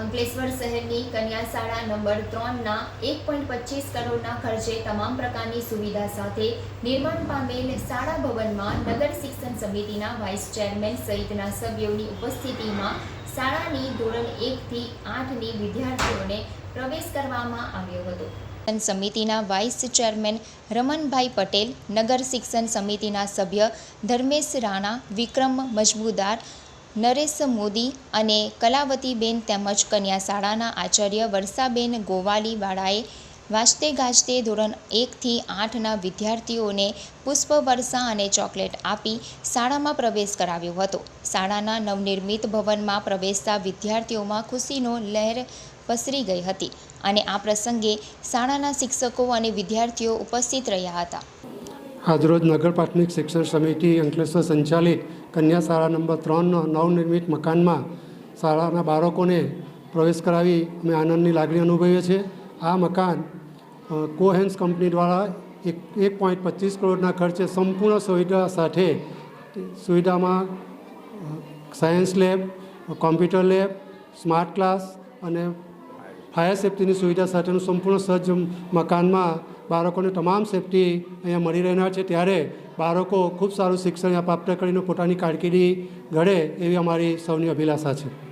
અંકલેશ્વર શહેરની કન્યા શાળા નંબર ત્રણના એક પોઈન્ટ પચીસ કરોડના ખર્ચે તમામ પ્રકારની સુવિધા સાથે નિર્માણ પામેલ શાળા ભવનમાં નગર શિક્ષણ સમિતિના વાઇસ ચેરમેન સહિતના સભ્યોની ઉપસ્થિતિમાં શાળાની ધોરણ એકથી આઠની વિદ્યાર્થીઓને પ્રવેશ કરવામાં આવ્યો હતો. શિક્ષણ સમિતિના વાઇસ ચેરમેન રમનભાઈ પટેલ, નગર શિક્ષણ સમિતિના સભ્ય ધર્મેશ રાણા, વિક્રમ મજબૂદાર નરેશ મોદી અને કલાવતીબેન તેમજ કન્યા શાળાના આચાર્ય વર્ષાબેન ગોવાલીવાળાએ વાજતે ગાજતે ધોરણ એકથી આઠના વિદ્યાર્થીઓને પુષ્પવર્ષા અને ચોકલેટ આપી શાળામાં પ્રવેશ કરાવ્યો હતો. શાળાના નવનિર્મિત ભવનમાં પ્રવેશતા વિદ્યાર્થીઓમાં ખુશીનો લહેર પસરી ગઈ હતી અને આ પ્રસંગે શાળાના શિક્ષકો અને વિદ્યાર્થીઓ ઉપસ્થિત રહ્યા હતા. આજરોજ નગર પ્રાથમિક શિક્ષણ સમિતિ અંકલેશ્વર સંચાલિત કન્યા શાળા નંબર ત્રણનો નવનિર્મિત મકાનમાં શાળાના બાળકોને પ્રવેશ કરાવી અમે આનંદની લાગણી અનુભવીએ છીએ. આ મકાન કોહેન્સ કંપની દ્વારા એક એક પોઈન્ટ પચીસ કરોડના ખર્ચે સંપૂર્ણ સુવિધા સાથે, સુવિધામાં science lab computer lab smart class અને ફાયર સેફ્ટીની સુવિધા સાથેનું સંપૂર્ણ સજ્જ મકાનમાં બાળકોને તમામ સેફટી અહીંયા મળી રહેનાર છે. ત્યારે બાળકો ખૂબ સારું શિક્ષણ પ્રાપ્ત કરીને પોતાની કારકિર્દી ઘડે એવી અમારી સૌની અભિલાષા છે.